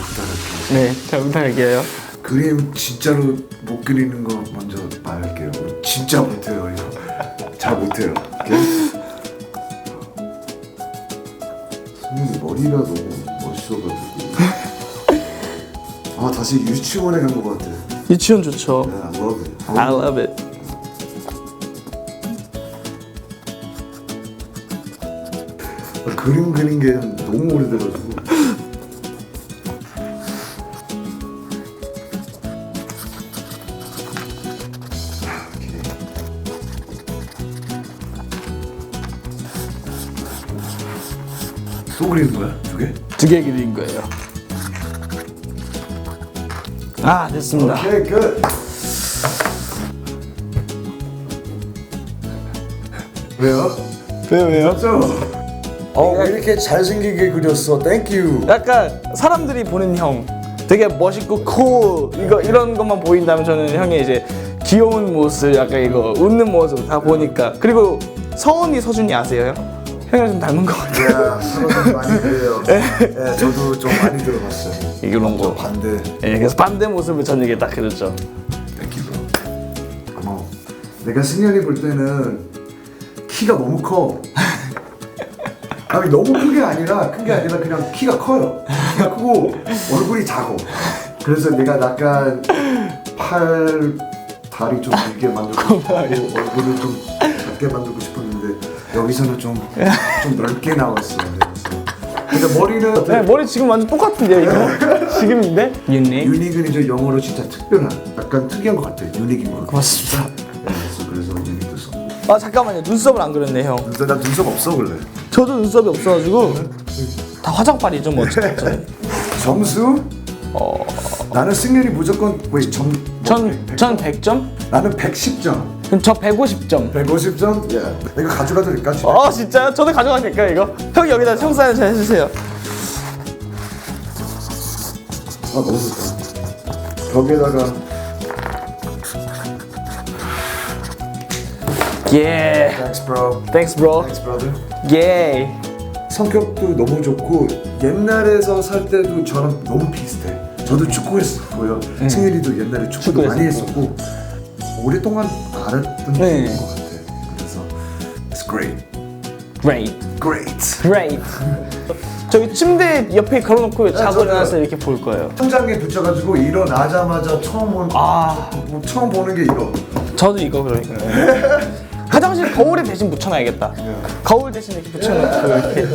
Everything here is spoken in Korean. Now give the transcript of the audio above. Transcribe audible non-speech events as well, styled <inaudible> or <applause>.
부탁할게요. 네, 잘 부탁할게요. 그림 진짜로 못 그리는 거 먼저 말할게요. 진짜 못해요 이거. 잘 못해요. 승민이 머리가 너무 멋있어가지고. 아 다시 유치원에 간 것 같아. 유치원 좋죠. 네, I love it. I love it. 아, 그림 그린 게 너무 오래돼가지고. 또 그리는 거야? 두 개? 두 개 그린 거예요. 아, 됐습니다. 오케이 끝. 왜요? 왜요, 왜요? 저. 어왜 이렇게 잘생기게 그렸어? 땡큐. 약간 사람들이 보는 형 되게 멋있고 쿨 이거 이런 것만 보인다면 저는 형의 이제 귀여운 모습 약간 이거 웃는 모습 다 보니까 그리고 서은이 서준이 아세요 형? 형이랑 좀 닮은 것 같아요 야 서로 많이 그래요. 네, 저도 좀 많이 들어봤어요. 이런 저거 반대. 예, 그래서 반대 모습을 저는 이게 딱 그렸죠 땡큐. 고마워. 내가 승현이 볼 때는 키가 너무 커. 아니 너무 큰 게 아니라 큰 게 아니라 그냥 키가 커요. 키가 크고 얼굴이 작어. 그래서 내가 약간 팔 다리 좀 길게 만들고 싶고 얼굴을 좀 작게 만들고 싶었는데 여기서는 좀 좀 넓게 나왔어. 그러니까 머리는 네, 머리 지금 완전 똑같은데요 이거? <laughs> 지금인데? 유닉 유닉은 이제 영어로 진짜 특별한 약간 특이한 것 같아. 유닉인 것 같아. 고맙습니다 네, 그래서 그래서 유닉도 써. 아 잠깐만요 눈썹을 안 그렸네 형 근데 나 눈썹 없어 원래. 저도 눈썹이 없어가지고 다 화장빨이죠 뭐 저는 점수? 어... 나는 승률이 무조건 왜 점? 전, 전 100점? 나는 110점. 그럼 저 150점 150점? 야, 이거 가져가도 될까? 집에? 어 진짜요? 저도 가져가도 될까요 이거? 형 여기다 청사진 잘 해주세요 아 너무 좋다. 벽에다가 예 Thanks bro. Thanks bro Thanks brother. 예 성격도 너무 좋고 옛날에서 살 때도 저랑 너무 비슷해. 저도 축구했었고요. 승일이도 옛날에 축구도 많이 음. 축구했었고. 오랫동안 알았던 네. 것 같아. 그래서 it's great, Great great. Great <laughs> 저기 침대 옆에 걸어놓고 자고 저도요. 일어나서 이렇게 볼 거예요 천장에 붙여가지고 일어나자마자 처음 본아뭐 처음 보는 게 이거. 저도 이거 그러니까 <laughs> 화장실 거울에 대신 붙여놔야겠다 거울 대신 이렇게 붙여놓고 이렇게